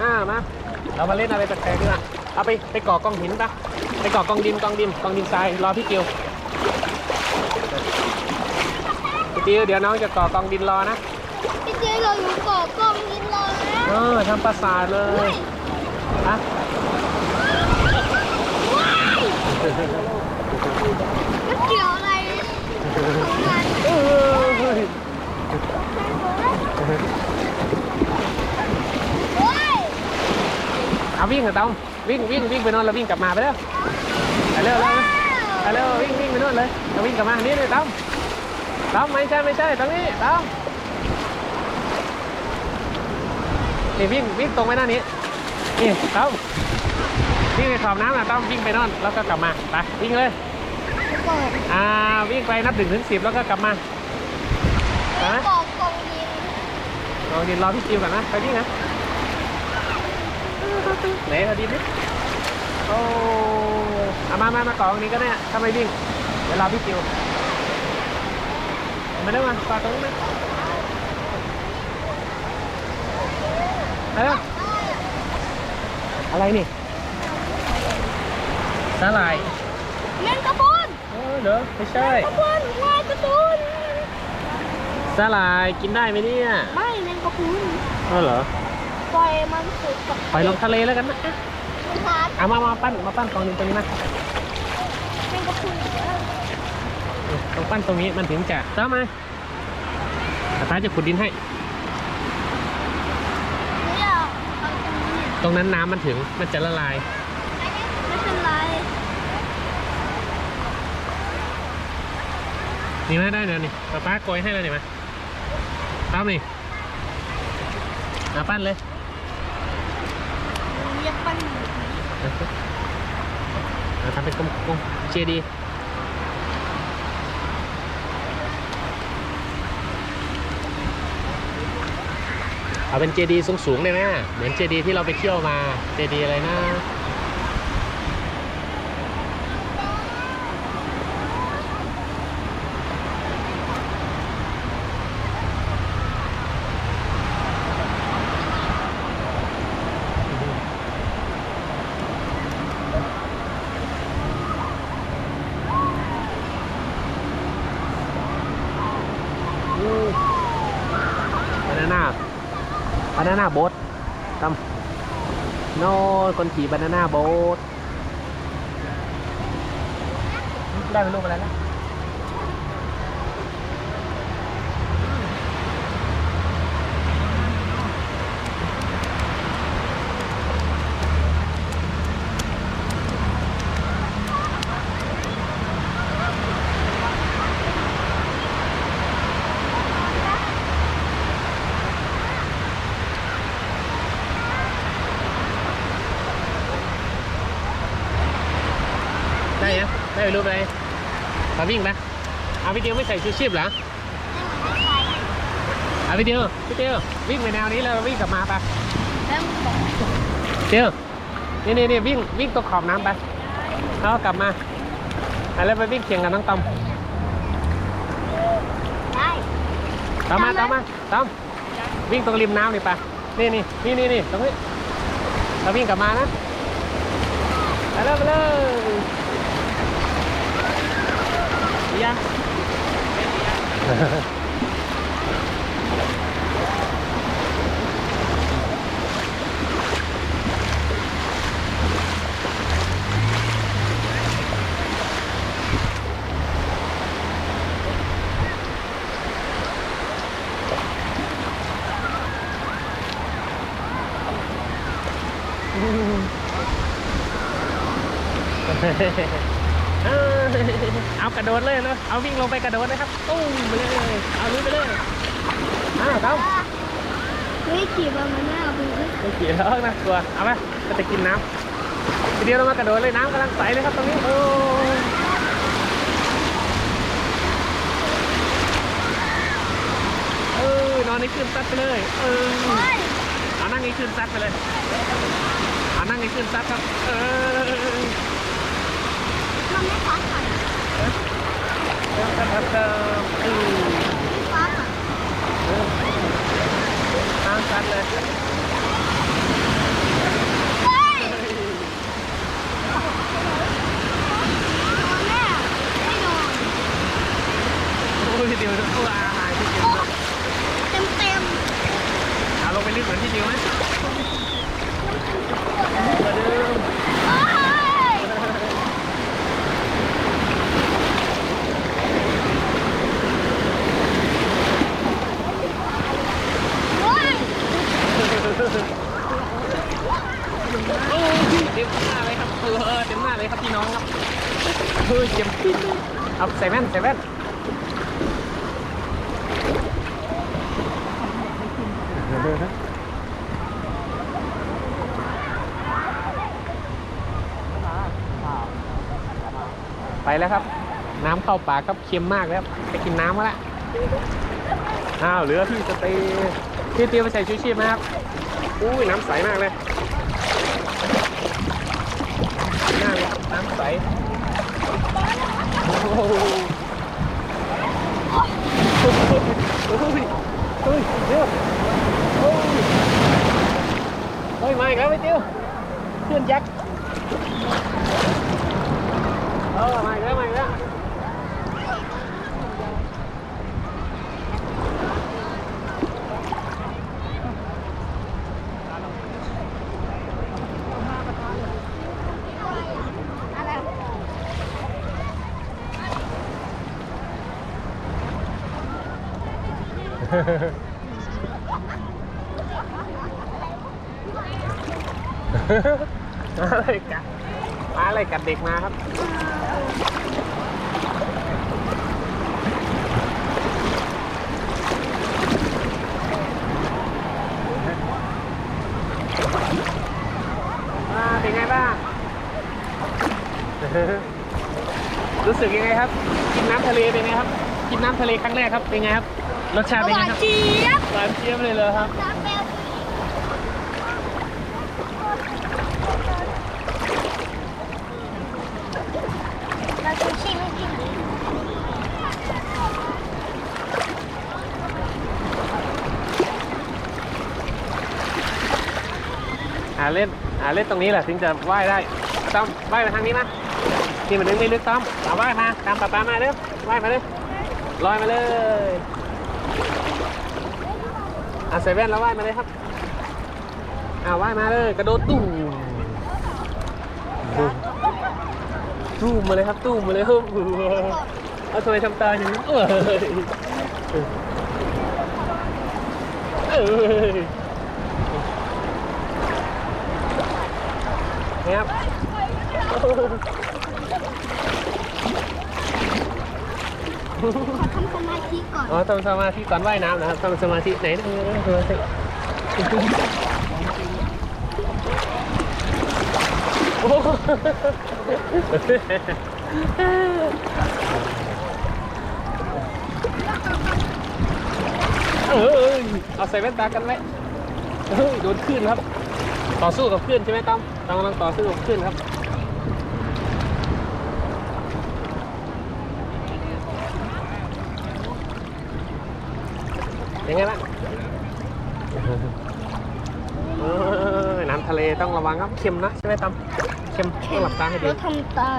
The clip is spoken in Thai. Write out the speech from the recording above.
อ่ามาเรามาเล่นอะไรแปลกๆดีกว่าเอาไปไปก่อกองหินปะไปก่อกองดินกองดินกองดินทรายรอพี่จิวพี่จิวเดี๋ยวน้องจะก่อกองดินรอนะพี่เจ๊เราอยู่เกาะกองยินรอนะเออทำปราสาทเลยอะมันเกี่ยวอะไรของมัน เออเฮ้ย โอ้ย เอาวิ่งเหรอต้องวิ่งวิ่งวิ่งไปโน่นแล้ววิ่งกลับมาไปเร็วไปเร็วเร็วไปเร็ววิ่งวิ่งไปโน่นเลยแล้ววิ่งกลับมานี่เลยต้องต้องไม่ใช่ไม่ใช่ตรงนี้ต้องนี่วิ่งวิ่งตรงไปหน้านี้นี่ต้องวิ่งไปขอบน้ำนะต้องวิ่งไปโน่นแล้วก็กลับมาไปวิ่งเลยก่อนอ่าวิ่งไปนับหนึ่งถึงสิบแล้วก็กลับมาไปไหมเกาะกองยินลองดินรอพี่จิวก่อนนะไปวิ่งนะ ไหนเอาดินดิโอ้เอามามามาก่อนตรงนี้ก็ได้ถ้าไม่วิ่ง เดี๋ยวรอพี่จิวมาได้มาฝากตรงนี้ไหมเอออะไรนี่สาหร่ายแมงกะพรุนเออเหรอไม่ใช่กระพุนง่ายกระตุนสาหร่ายกินได้ไหมเนี่ย ไม่แมงกะพรุนเออเหรอ ปล่อยมันสุดกับปล่อยลงทะเลแล้วกันนะมันหาเอามามาปั้นมาปั้นกองดินตรงนี้มาแมงกะพรุนเยอะต้องปั้นตรงนี้มันถึงจะเจ้ามาตาตาจะขุดดินให้ไม่อยากเอาตรงนี้ตรงนั้นน้ำมันถึงมันจะละลายไม่เป็นไรนี่มาได้เดี๋ยวนี่ป้าป้าโกยให้เลยนี่มาตามนี่มาปั้นเลยเรียกปั้นเอาทำเป็นกลมๆเจดี เอาเป็นเจดีสูงๆเลยนะ เหมือนเจดีที่เราไปเที่ยวมา เจดีอะไรนะ บานาน่าบา นาน่าโบ๊ทตำโน่คนขี่บานาน่าโบ๊ทได้เป็นรูปอะไรแล้ ได้ยังได้เป็นรูปอะไรมาวิ่งไหมเอาวิดีโอไม่ใส่ชูชีพเหรอเอาวิดีโอวิดีโอวิ่งไปแนวนี้แล้ววิ่งกลับมาปะแล้วบอกเดี๋ยวนี่นี่นี่วิ่งวิ่งตรงขอบน้ำไปแล้วก็กลับมาอะแล้วไปวิ่งเคียงกับน้องตอมได้ตามมาตามมาตอมวิ่งตรงริมน้ำนี่ไปนี่นี่นี่นี่นี่ตรงนี้เราวิ่งกลับมานะไปเลยไปเลยดียัง เออ เอากระโดดเลยเลยเอาวิ่งลงไปกระโดดเลยครับตุ้มไปเลย เอาลุยไปเลยอ้าวตอมเฮ้ยขี่มามันน่าเอาไปเลยไม่ขี่แล้วนะกลัว เอาไปก็จะกินน้ำทีเดียวเรามากระโดดเลยน้ำกำลังใสเลยครับตรงนี้โอ้เออนอนในคืนซัดไปเลย เออโอ้ยเอานั่งในคืนซัดไปเลยเอานั่งในคืนซัดครับ เออมันไม่ ตามกันเลยโอ้ยเดียวจะกลัวอาหารที่กินเลเต็มเต็มเอาลงไปลึกเหมือนที่จริวไหม เต็มหน้าเลยครับเออเต็มหน้าเลยครับพี่น้องครับเฮ้ยเจ็บปิ้นเอาใส่แว่นใส่แว่นไปแล้วครับ น้ำเข้าปากครับเค็มมากแล้วไปกินน้ำมาละอ้าวเหลือพี่สตย์พี่เตรียไปใส่ชูชีพไหมครับอุ้ยน้ำใสมากเลยน่าเลย น้ำใสโอ้โหเฮ้ยเฮ้ยเดี๋ยวเฮ้ยเฮ้ยมาอีกแล้วไปเจียวเพื่อนยักษ์ เออมาอีกแล้วมาอีกแล้ว อะไรกัดปลาอะไรกัดเด็กมาครับ อ่าเป็นไงบ้าง รู้สึกยังไงครับ กินน้ำทะเลเป็นไงครับ กินน้ำทะเลครั้งแรกครับ เป็นไงครับ รสชาติเป็นหไงวานครับเจี๊ยบหวานเจี๊ยบเลยเหรอครับ น้ำแมวเราชูชีไม่กินหาเล่นหาเล่นตรงนี้แหละถึงจะว่ายได้ต้อมว่ายมาทางนี้นะนี่มันนึงไม่ลึกต้อมเอาว่ายมาตามป๊าป๊ามาเร็วว่ายมาเร็วลอยมาเลย อะใส่แว่นแล้วว่ายมาเลยครับอ่าว่ายมาเลยกระโดดตุ้มตุ้มมาเลยครับตุ้มมาเลยครับเอาทำไมทำตาอย่างนี้เอ้ยเอ้ยครับ ขอทำสมาธิก่อนอ๋อทำสมาธิก่อนว่ายน้ำนะครับทำสมาธิไหนเออสมาธิโอ้โหเอ้ยเอาใส่แว่นตากันไหมเฮ้ยโดนคลื่นครับ ต่อสู้กับคลื่นใช่ไหมต้อมต้มกำลังต่อสู้กับคลื่นครับ ไงบ้างเออน้ำทะเลต้องระวังครับเค็มนะใช่ไหมตั้มเค็มต้องหลับตาให้ดี แล้วทำตา